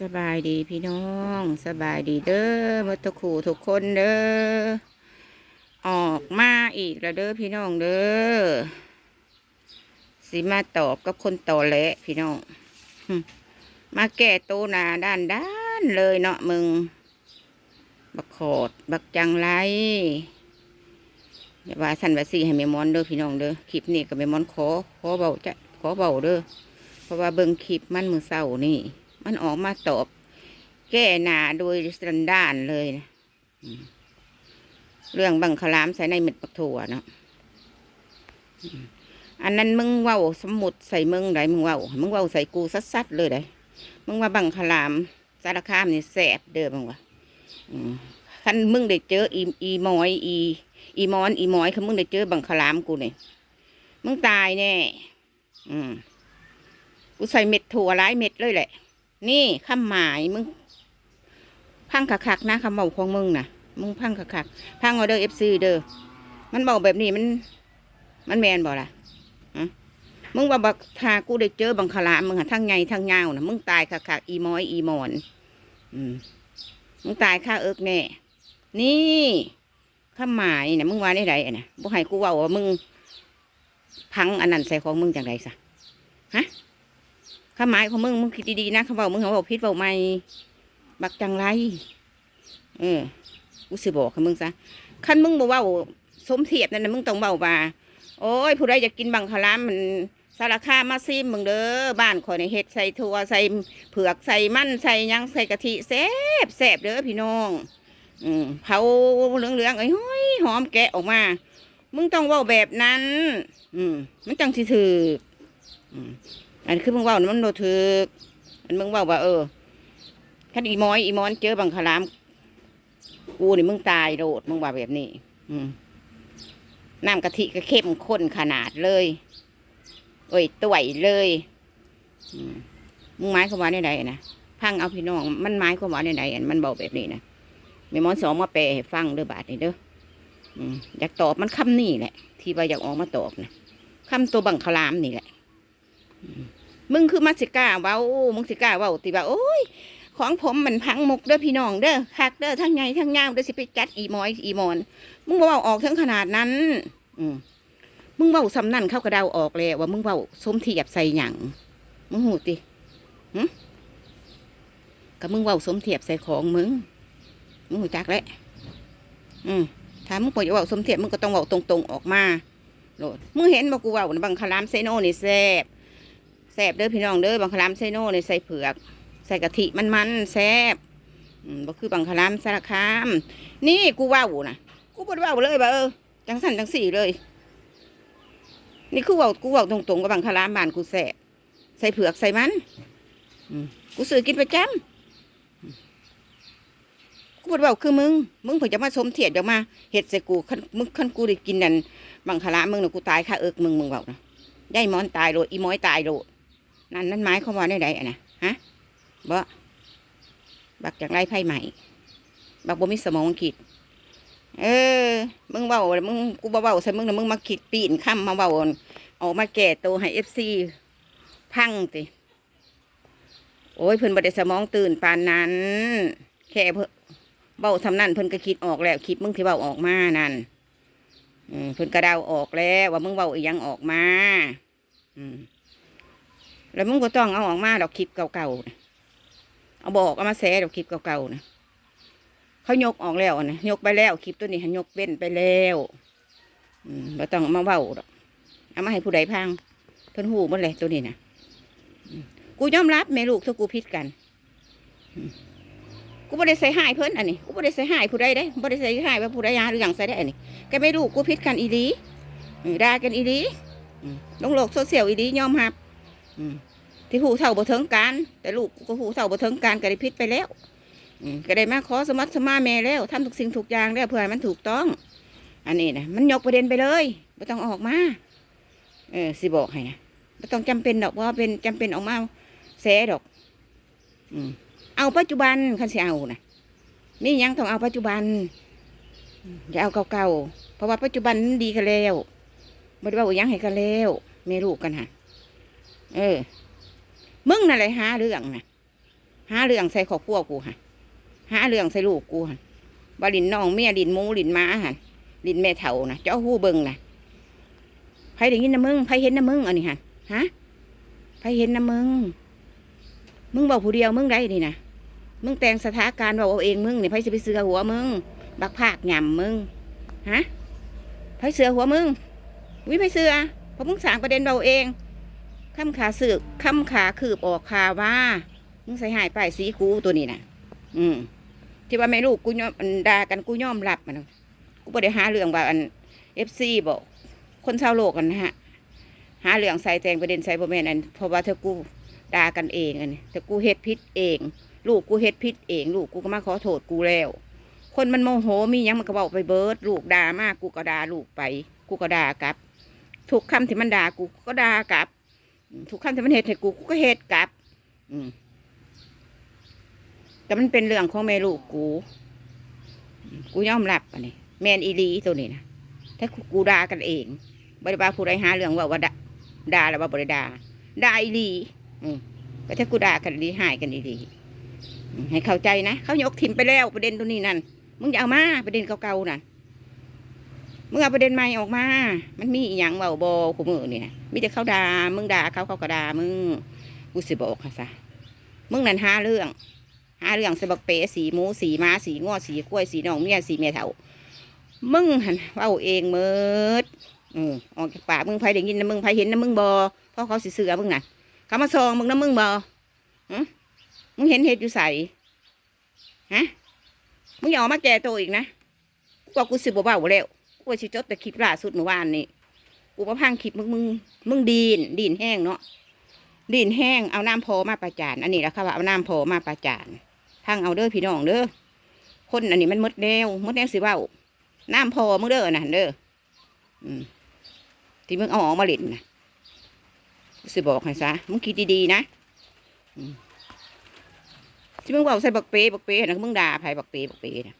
สบายดีพี่น้อง สบายดีเด้อมดทุกขู่ทุกคนเด้อออกมาอีกแล้วเด้อพี่น้องเด้อสิมาตอบกับคนต่อแหละพี่น้องมาแก้โตวหนาด้านด้านเลยเนาะมึง บักขอดบักจังไรอย่าว่าสันว่าสีให้แม่มอนเด้อพี่น้องเด้อคลิปนี้กับแม่มอนขอขอเบาจะขอเบาเด้อเพราะว่าเบิ่งคลิปมันมือเศร้านี่ มันออกมาตอบ แก้หนาโดยสันดานเลยนะเรื่องบังคลามใส่ในเม็ดปักถั่วเนาะอันนั้นมึงว้าสมุดใส่มึงไดมึงว้ามึงว้าใส่กูซัดๆเลยไดมึงว่าบังคลามสารคามนี่แสบเด้อมึงว่าอืมคันมึงได้เจออีอีมอยอี อีมอนอีมอยคันมึงได้เจอบังคลามกูเนี่ยมึงตายแน่อืมกูใส่เม็ดถั่วหลายเม็ดเลยแหละ นี่คำหมายมึง พังคักๆนะคำเบาของมึงนะมึงพังคักๆพังเอาเด้อเอฟซีเด้อมันเบาแบบนี้มัน มันแมนบ่ล่ะมึงว่าบักทากูได้เจอบังคลามึงหทั้งไงทั้งยาวนะมึงตายคักๆอีมอยอีมอน อืมมึงตายค่าเอิกแน่นี่คำหมายนะมึงว่าได้ไรอะนะบ่ให้กูว่าว่ามึงพังอันนั้นใส่ของมึงจังไรซะฮะ คำหมายของมึงมึงคิดดีๆนะเขาบอกมึงเขาบอกพิษบอกไม่บักจังไร เออกูสิบอกกับมึงซะคันมึงบอกว่าสมเทียบนั่นนะมึงต้องเบาว่าโอ้ยผู้ใดอยากกินบังคลามมันสารคามาซิมมึงเด้อบ้านข่อยในเห็ดใส่ถั่วใส่เผือกใส่มันใส่ยังใส่กะทิแซ่บแซ่บเด้อพี่น้อง อืมเผาเหลืองๆไอ้ห้อยหอมแกะออกมา มึงต้องเว่าแบบนั้น อืมมันจังสิถืออืม อันคือมึงว่ามันโดถึกอันมึงว่าว่าเออคันอีมอยอีมอนเจอบังคลาม กูนี่มึงตายโดดมึงว่าแบบนี้ อืมน้ำกะทิก็เข้มข้นขนาดเลยโอ้ยต่วยเลยมึงไม้เข้ามาในใดนะพังเอาพี่น้อง มันไม้เข้ามาในใดอันมันเบอกแบบนี้นะม่มอนสองมาแปลให้ฟังเด้อบาทนี่เด้ออืมอยากตอบมันคำนี่แหละ ที่ว่าอยากออกมาตอบนะคำตัวบังคลามนี่แหละ มึงคือมาสิก้าเว้ามึงสิก้าเว้าติว่าโอ้ย ของผมมันพังมุกเด้อพี่น้องเด้อคักเด้อทั้งไงทั้งยาวเด้อสิไปจัดอีมอยอีมอน มึงบ่เว้าออกถึงขนาดนั้น อืมมึงเว้าสำนั่นเข้ากระเดาออกแล้วว่ามึงเว้าสมเทียบใส่หยังมึงหูติหึก็มึงเว้าสมเทียบใส่ของมึงมึงหูจักแหล้วอืมถ้ามึงบ่อยเว้าสมเทียบมึงก็ต้องเว้าตรงๆออกมาโลดมึงเห็นบ่กูเว้าบังคลามเซโนนี่แซ่บ ซ่บเด้อพี่น้องเด้อบางคลามไซโน่ในใส่เผือก ใส่กะทิมันมันแซ่บอืมบ่คือบางคลามสารคาม นี่กูว้านะกูบ่ได้เว้าเลยบ่เออจังสั่นจังสี่เลย นี่คือว้ากูว้าตรงๆกับบางคลามบ้านกูแซ่บใส่เผือกใส่มันอืมกูซื้อกินประจำกูบ่ได้เว้าคือมึง มึงเพิ่งจะมาสมเทียดจะมาเฮ็ดใส่กูคันมึงคันกูได้กินนั่นบางคลามมึงน่ะกูตายค่าเอิกมึงมึงเว้านะยายมอนตายโลดอีม้อยตายโลด นั่นนั่นไม้เขาว่าได้ไดอะนะฮะบ่บักจากไรไพ่ใหม่บักบ่มีสมองคิด เออ มึงเบามึงกูบ่เบาใส่มึงนะมึงมาคิดปีนค่ำมมาเบาออกมาแก่ตัวให้เอฟซีพังติโอ้ยเพิ่นบ่ได้สมองตื่นปานนั้น แค่เพิ่นเบาทำนั่นเพิ่นก็คิดออกแล้วคิดมึงที่เบาออกมานั่นอืมเพิ่นกระเดาออกแล้ว ว่ามึงเบาอีหยังออกมา อืม แล้วมึงก็ต้องเอาออกมาดอกคลิปเก่าๆนะเอาบอกเอามาแสดอกคลิปเก่าๆนะเขายกออกแล้วนะยกไปแล้วคลิปตัวนี้หันยกเว้นไปแล้วอืมเราต้องเอามาเว้าดอกเอามาให้ผู้ใดพังเพิ่นหูมันเลยตัวนี้นะกูยอมรับแม่ลูกถ้ากูผิดกันกูไม่ได้ใส่หายเพิ่นอันนี้กูไม่ได้ใส่หายผู้ใดได้ไม่ได้ใส่หายว่าผู้ใดยาหรืออย่างใส่ได้อันนี้แกไม่รู้กูผิดกันอีดีด่ากันอีดีลงโลกโซเชียลอีดียอมรับอืม ที่หูเท่าบ่เทิงการแต่ลูกก็หูเท่าบ่เทิงการก็ได้พิษไปแล้วก็ได้มาขอสมัครสมาแม่แล้วทำทุกสิ่งทุกอย่างแล้วเพื่อให้มันถูกต้อง อันนี้นะมันยกประเด็นไปเลยไม่ต้องออกมาเออสิบอกให้นะไม่ต้องจำเป็นดอกว่าเป็นจำเป็นออกมาแสดอก อืมเอาปัจจุบันคันสิเอานะนี่ยังต้องเอาปัจจุบันอย่าเอาเก่าๆเพราะว่าปัจจุบันนั้นดีกันแล้วไม่ได้ว่าอีหยังให้กันแล้วแม่ลูกกันฮะเออ มึงน่ะเลยหาเรื่องนะหาเรื่องใส่ครอบครัวกูฮะหาเรื่องใส่ลูกกูฮะบาลินน้องเมียลินหมูลินม้าหันลินแม่เฒ่านะเจ้าหู้เบิงนะไผได้ยินนะมึงไผเห็นนะมึงอันนี้ฮะฮะไผเห็นนะมึง มึงบอกผู้เดียวมึงได้นี่นะมึงแต่งสถานการณ์บอกเอาเองมึงเนี่ยไผจะไปเสือหัวมึง บักภาคหย่ำมึงฮะไผเสือหัวมึงวิไผเสือเพราะมึงสางประเด็นเราเอง คำขาสืบคำขาคืบออกขาว่ามึงใส่หายไปสีกูตัวนี้นะอืมที่ว่าแม่ลูกกูยอมอันด่ากันกูยอมรับมันกูไ่ได้หาเรื่องว่าอันเอฟซีบอกคนชาวโลกกันนะฮะหาเรื่องใส่แตงประเด็นใส่ประเมนอันเพราะว่าเธอกูด่ากันเองอันแต่กูเฮ็ดพิษเอง ลูกกูเฮ็ดพิษเอง ลูกกูก็มาขอโทษกูแล้ว คนมันโมโหมียังมันก็บอกไปเบิร์ดลูกด่ามากกูก็ด่าลูกไป กูก็ด่ากลับ ทุกคำที่มันด่ากูก็ด่ากลับ ทุกคำที่มันเฮ็ดให้กูกูก็เฮ็ดกลับ อืมแต่มันเป็นเรื่องของแม่ลูกกู กูยอมรับอันนี้ แมนอีลีตัวนี้นะถ้ากูด่ากันเองบริบาผู้ใดหาเรื่องว่าว่าด่าด่าแล้วว่าบริดาด่าอีลีอืมก็ถ้ากูด่ากันอีหายกันอีลีให้เข้าใจนะเขายกถิ่มไปแล้วประเด็นตัวนี้นั่นมึงอย่าเอามาประเด็นเก่าๆนั่น มึงเอาประเด็นใหม่ออกมา มันมีอหย่างเบาบอขมือเนี่นะมีแต่เขาด่า มึงด่าเขาเขาก็ด่ามึง กูสิบอกค่ะซะ มึงนั่นหาเรื่อง หาเรื่องสบักเปสีหมูสีม้าสีง้อสีกล้วยสีน้องเมียสีเมียเถามึงหันเว้าเองเมิดเออออกจากปากมึงไผได้ยินนะมึงไผเห็นนะมึงบอเพราะเขาสิเสือมึงน่ะ เขามาซองมึงนะมึงบอมึงเห็นเหตุอยู่ใส่ฮะ มึงอย่าออกมาแก่ตัวอีกนะกว่ากูสิบเบาแล้ว ว่าสิจดแต่คลิปล่าสุดเมื่อวานนี่กูมาพังคลิปมึงมึงมึงดีนดีนแห้งเนาะดีนแห้งเอาน้ำโพมาประจาน อันนี้แหละค่ะว่าเอาน้ำโพมาประจานทางเอาเด้อพี่น้องเด้อคนอันนี้มันมดแนวมดแนวสิว้าน้ำพอมึงเด้อน่ะเด้ออืมที่มึงเอาออกมาเล่นนะสิบอกให้ซะมึงคิดดีๆนะที่มึงเว้าใส่บักเป้บักเป้นะมึงด่าไผบักเป้บักเป้นะ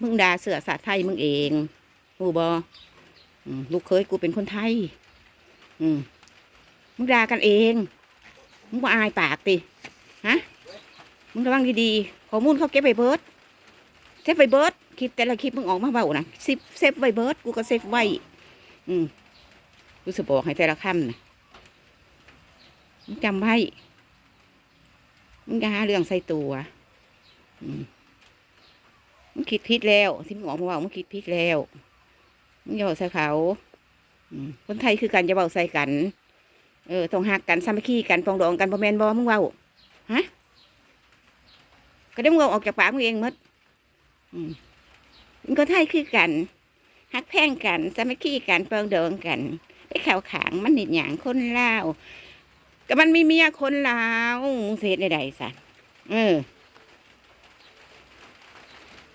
มึงด่าเสือสาไทยมึงเองกูบอลูกเคยกูเป็นคนไทย อืมมึงด่ากันเอง มึงว่าอายปากติฮะ มึงระวังดีๆข้อมูลเขาเก็บไว้เบิร์ดเซฟไว้เบิร์ดคลิปแต่ละคลิปมึงออกมาเบานะซิเซฟไว้เบิร์ดกูก็เซฟไว้ อืมกูจะบอกให้แต่ละคำนะมึงจำไว้มึงจะหาเรื่องใส่ตัว อืม มึงคิดผิดแล้วที่มึงออกมาเบามึงคิดผิดแล้วมึงอย่าเบาใส่เขาคนไทยคือกันจะเบาใส่กัน เออต้องหักกันสามัคคีกันปองดองกันพอแมนบอมึงเบาฮะก็ได้มึงออกจากปากมึงเองมดมันก็ไทยคือกันฮักแพ่งกันสามัคคีกันเปิงดิงกันไปข่าวขางมันหนิดหยางคนลาวก็มันมีเมียคนลาวมึงเสียใดๆสันเออ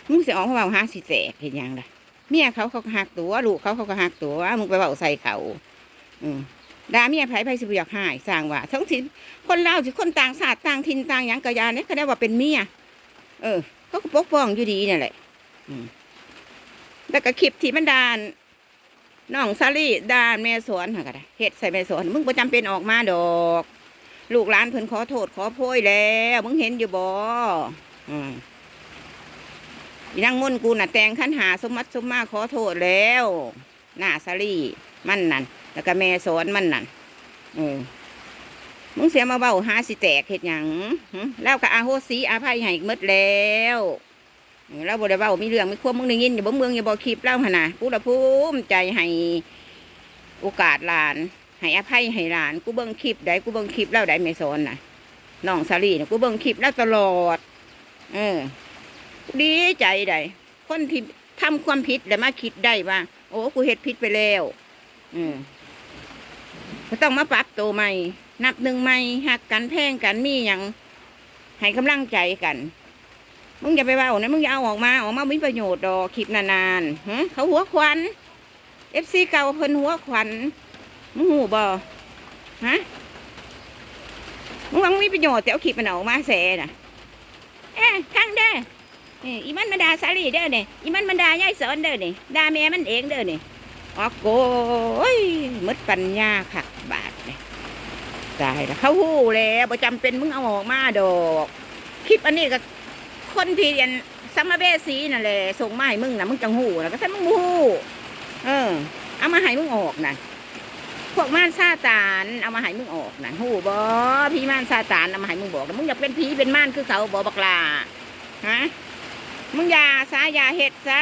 มึงสียออกมาเบาหาสิแสกเห็นยังล่ะเมียเขาเขาหักตัวลูกเขาเขาก็หักตัวมึงไปเบาใส่เขา อืมด่าเมียไผ่ไผสิบอยากหายสร้างว่าทั้งสิคนเลาสิคนต่างศาสตร์ต่างถิ่นต่างหยังกระยาเนี่ยเขาได้ว่าเป็นเมียเออ เขาก็ปกป้องอยู่ดีนี่นแหละแล้วก็คลิปที่มันดานน้องซาลี่ดานแม่สวนหาก็ได้เฮ็ดใส่แม่สวนมึงประจำเป็นออกมาดอก ลูกหลานเพิ่นขอโทษขอโพยแล้ว มึงเห็นอยู่บ่อืม อีนางมนต์กูน่ะแตงขันหาสมมัติสมมาขอโทษแล้วหน้าซาลี่มันนั่นแล้วก็แม่สอนมันนั่นเออมึงเสียมาเบาหาสิแตกเห็ดหยังแล้วก็อาโหสีอาภัยให้หมดแล้วเออแล้วบ่ได้เบามีเรื่องมีควบมึงได้ยินอย่าบ่เมืองอย่าบ่คลิปเล่าหนนะกูละภูมิใจให้โอกาสหลานให้อภัยให้หลาน กูเบิ่งคลิปได้กูเบิ่งคลิปเล่าได้ไม่สอนน่ะน้องสาลีนะกูเบิ่งคลิปแล้วตลอด เออ ดีใจได้คนที่ทำความผิดแล้วมาคิดได้ว่า โอ้กูเฮ็ดผิดไปแล้ว อืมก็ต้องมาปรับตัวใหม่ นับหนึ่งไม่หักกันแพงกันมีอย่างให้กำลังใจกันมึงอย่าไปเบาอนะมึงอย่าเอาออกมาออกมาไมีประโยชน์ดอกคลิปนานๆฮะเขาหัวควันเอฟซีเก่าเพิ่นหัวควันมึงหูบ่ฮะมึงว่ามึงมีประโยชน์แต่เอาคลิปมันออกมาแสน่ะ เอ๊ะข้างเด้ นี่อีมันมันดาสาลีเด้อเนี่ยอีมันมันดายายสอนเด้อเนี่ยดาแม่มันเองเด้อเนี่ยออกโกยมดปัญญาค่ะบาทเนี่ยตายแล้วเขาหู้แล้วประจำเป็นมึงเอาออกมาดอกคลิปอันนี้ก็คนที่เรียนซัมมาเบสีนั่นแหละส่งมาให้มึงนะมึงจังหู้นะก็ใช่มึงหู้เออ เอามาให้มึงออกนะพวกม่านซาตานเอามาให้มึงออกนะหู้บ่พี่ม่านซาตานเอามาให้มึงบอกนะมึงอยากเป็นผีเป็นม่านคือเขาบ่บักลาฮะ มึงอย่าซะอย่าเฮ็ดซะ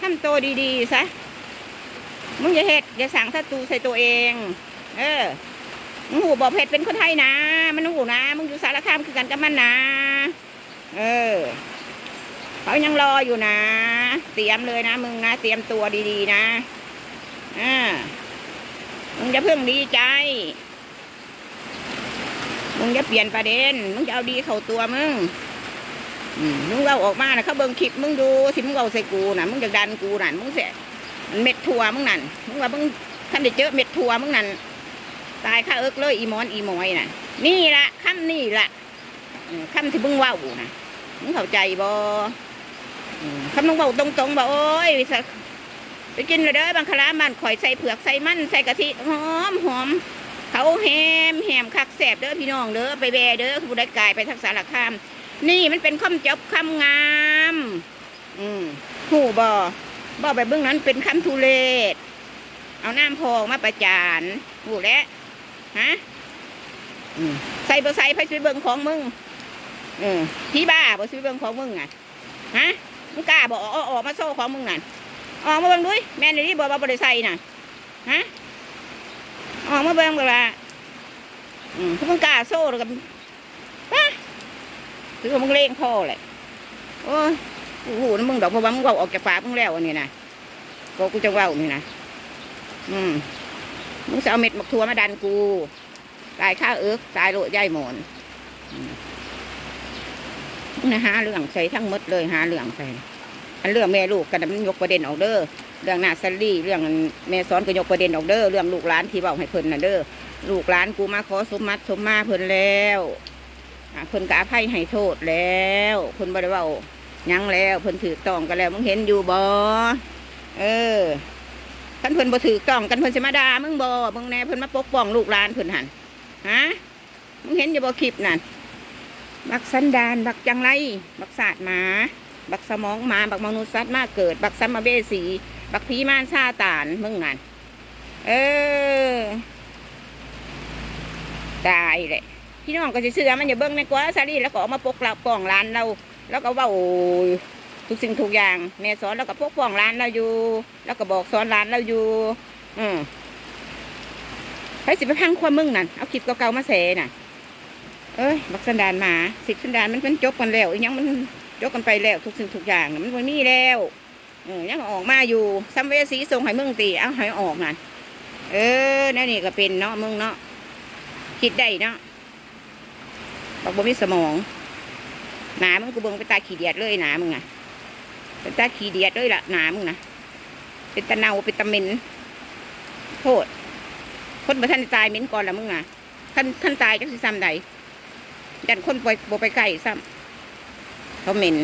ทำตัวดีๆซะมึงอย่าเฮ็ดอย่าสั่งศัตรูใส่ตัวเอง เออมึงหูบอกเพชรเป็นคนไทยนะ มันหูนะ มึงอยู่สารคามคือกันกับมันนะ เออเขายังรออยู่นะ เตรียมเลยนะ มึงนะ เตรียมตัวดีๆนะอ่ามึงจะเพิ่งดีใจ มึงจะเปลี่ยนประเด็น มึงจะเอาดีเข้าตัวมึง มึงเอาออกมานะเขาเบิ่งคลิปมึงดูสิมึงเอาใส่กูนะมึงจะดันกูนั่นมึงเสียเม็ดทัวมึงนั่นมึงว่ามึงท่านได้เจอเม็ดทัวมึงนั่นตายข้าเอิกเลยอีมอนอีมอยน่ะ นี่ละคำนี่ละอืมที่มึงว่าอยู่นะมึงเข้าใจบ่อืมคำมึงเว่าตรงๆบ่โอ้ยไปกินเลยเด้อบางคลามันข่อยใส่เผือกใส่มันใส่กะทิหอมหอมเขาแฮมแฮมคักแสบเด้อพี่น้องเด้อไปแบเด้อผู้ใดกายไปทักษารคาม นี่มันเป็นคำจบคำงาม อืมหูบ่บ่ไปเบื้องนั้นเป็นคำทุเลศเอาน้ำพองมาประจานหูแล้วฮะอืมใส่บ่ใส่ไปซื้อเบิ่งของมึงเออพี่บ้าบ่ซื้อเบิ่งของมึงอะฮะมึงกล้าบ่ออกออกมาโซ่ของมึงนั่นออกมาเบิ่งด้วยแม่นี่บ่ว่าบ่ได้ใส่น่ะฮะออกมาเบิ่งบ่ล่ะอืมมึงกล้าโซ่แล้วก็ฮะ ถือว่ามึงเล่งพ่อแหละโอ้ยกูหูนะมึงดอกเพราะว่ามึงว้าออกจากปากมึงแล้วอันนี้นะก็กูจะเว้านี่นะอืมมึงจะเอาเม็ดหมักทัวมาดันกูตายข้าเอิกตายโลดย่ายหมอนมึงนะหาเรื่องใส่ทั้งมดเลยหาเรื่องใส่อันเรื่องแม่ลูกกันนะมันยกประเด็นออกเด้อเรื่องหน้าซัลลี่เรื่องแม่ซ้อนก็ยกประเด็นออกเด้อเรื่องลูกหลานที่เบาให้เพิ่นน่ะเด้อลูกหลานกูมาขอสมมัติสมมาเพิ่นแล้ว เพิ่นก็อภัยให้โทษแล้วเพิ่นบ่ได้ว้ายังแล้วเพิ่นถือต้องกันแล้วมึงเห็นอยู่บ่เออคันเพิ่นบ่ถือกล้องกันเพิ่นสิมาด่ามึงบ่มึงแน่เพิ่นมาปกป้องลูกหลานเพิ่นหันฮะมึงเห็นอยู่บ่คลิปนั่นบักสันดานบักจังไรบักศาสตร์หมา บักสมองหมา บักมนุษย์สัตว์มาเกิด บักสัมมาเบสี บักผีม่านซาตานมึงนั่นเออตายเลย พี่น้องก็สิเชื่อมันอย่าเบิ่งในกว่าซารีแล้วก็เออกมาปกเราป้องร้านเรา แล้วก็เว้าทุกสิ่งทุกอย่าง แม่สอนแล้วก็พวกป้องร้านเราอยู่ แล้วก็บอกสอนร้านเราอยู่ อืมไปสิไปพังความมึงนั่นเอาคลิปเก่าๆมาแสน่ะ เอ้ยบักสันดานหมาสิสันดานมันมันจบกันแล้วอีหยังมันจบกันไปแล้วทุกสิ่งทุกอย่างน่ะมันบ่มีแล้วเออยังออกมาอยู่ซัมเวสีส่งให้มึงตีเอาให้ออกนั่นเออนั่นนี่ก็เป็นเนาะมึงเนาะคิดได้เนาะ บักบ่มีสมอง หนามึงกูเบิ่งไปตาขี้เดียดเลยหนามึงอะเป็นตาขี้เดียดด้วยละหนามึงนะเป็นตะเนาเป็นตะเหม็นโทษคนบ่ท่านตายเหม็นก่อนละมึงนะท่านท่านตายจักสิซ้ำใดยันคนไปบ่ไปใกล้ซ้ำเขาเหม็น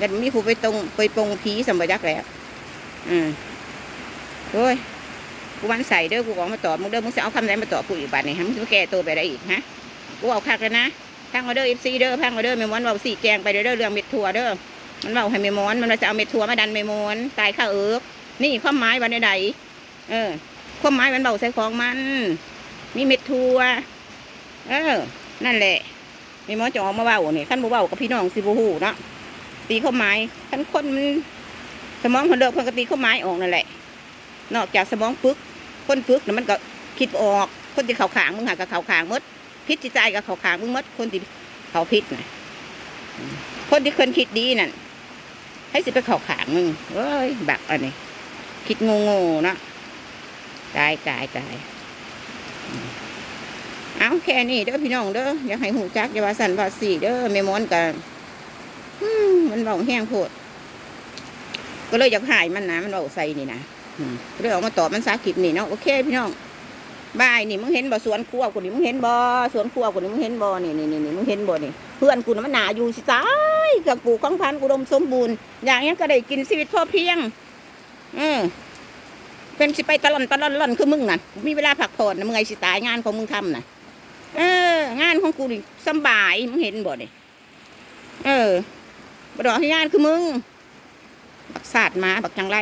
ยันมีผู้ไปตรงไปปรงผีสัมบยักแล้วอืมโอ้ยกูวันใส่เด้อกูขอมาตอบมึงเด้อมึงจะเอาคำไหนมาตอบกูอีกบัดนี่ฮะมึงจะแก้ตัวไปได้อีกฮะกูเอาคักแล้วนะ พังเอาเด้อเอฟซีเด้อพังเอาเด้อแม่มอนเบาสี่แกงไปเด้อเด้อเรื่องเม็ดถั่วเด้อมันเบาให้เมมอนมันจะเอาเม็ดถั่วมาดันเมมอนตายข้าเอิกนี่ความหมายวันใดเออความหมายมันเบาใส่ของมันมีเม็ดถั่วเออ นั่นแหละเมมอนจะออกมาเบาเนี่ยขั้นบ่เบากับพี่น้องสิบูฮูเนาะตีความหมายขั้นคนมันสมองคนเดิมคนก็ตีความหมายออกนั่นแหละ นอกจากสมองปึกคนปึกน่ะมันก็คิดออกคนที่เขาขางมึงหากับเขาขางมด พิษจิตใจกับเขาขางมึงมดคนที่เขาพิษน่ะคนที่คยคิดดีนั่นให้สิไปเข่าขางมึงเอ้ยบักอันนี้คิดงงๆเนาะตายตายตายอืมเอาแค่นี้เด้อพี่น้องเด้ออยากให้หูจักอย่าว่าสันว่าสีเด้อเมมอนกันมันเบาแห้งโพดก็เลยอยากหายมันนะมันเบาใส่นี่นะอืมก็เลยออกมาตอบมันสากิดนี่เนาะโอเคพี่น้อง บายนี่มึงเห็นบ่สวนครัวกูนี่มึงเห็นบ่สวนครัวกูนี่มึงเห็นบ่นี่นี่นี่นี่มึงเห็นบ่นี่เพื่อนกูน่ะมันหนาอยู่สิตายกับกูของพันกูดมสมบูรณ์อย่างนี้ก็ได้กินชีวิตพอเพียงเออเป็นสิไปตะลอนตะลอนล่อนคือมึงน่ะมีเวลาพักผ่อนนะมึงไงสิตายงานของมึงทำน่ะ เออ งานของกูนี่สบายมึงเห็นบ่เนี่ยเออบ่ดอกให้งานคือมึงบักศาสตร์มาบักจังไร